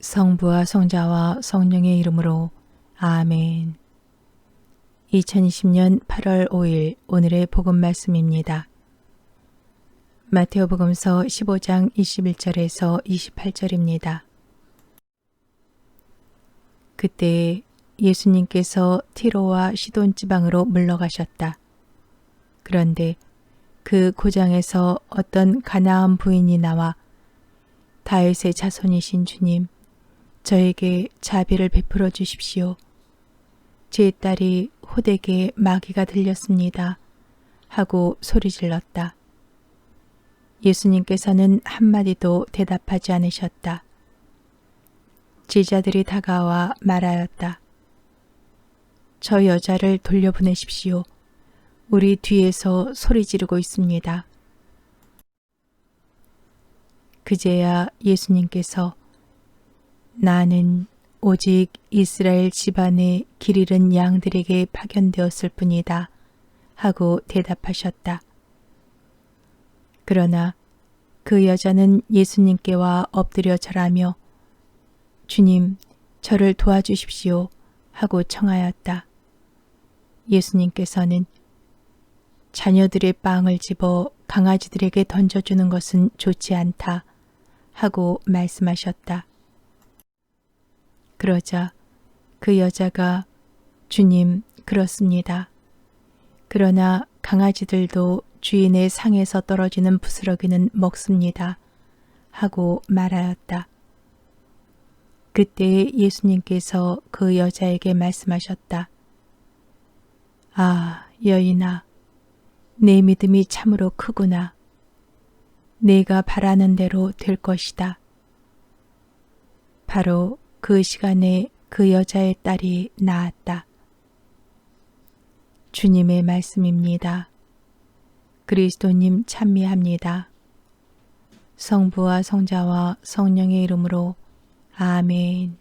성부와 성자와 성령의 이름으로 아멘. 2020년 8월 5일 오늘의 복음 말씀입니다. 마테오 복음서 15장 21절에서 28절입니다. 그때 예수님께서 티로와 시돈 지방으로 물러가셨다. 그런데 그 고장에서 어떤 가나안 부인이 나와 다윗의 자손이신 주님, 저에게 자비를 베풀어 주십시오. 제 딸이 호되게 마귀가 들렸습니다. 하고 소리 질렀다. 예수님께서는 한마디도 대답하지 않으셨다. 제자들이 다가와 말하였다. 저 여자를 돌려보내십시오. 우리 뒤에서 소리 지르고 있습니다. 그제야 예수님께서 나는 오직 이스라엘 집안의 길 잃은 양들에게 파견되었을 뿐이다. 하고 대답하셨다. 그러나 그 여자는 예수님께 와 엎드려 절하며 주님, 저를 도와주십시오. 하고 청하였다. 예수님께서는 자녀들의 빵을 집어 강아지들에게 던져주는 것은 좋지 않다. 하고 말씀하셨다. 그러자 그 여자가 주님, 그렇습니다. 그러나 강아지들도 주인의 상에서 떨어지는 부스러기는 먹습니다. 하고 말하였다. 그때 예수님께서 그 여자에게 말씀하셨다. 아, 여인아, 내 믿음이 참으로 크구나. 내가 바라는 대로 될 것이다. 바로 그 시간에 그 여자의 딸이 나았다. 주님의 말씀입니다. 그리스도님 찬미합니다. 성부와 성자와 성령의 이름으로 아멘.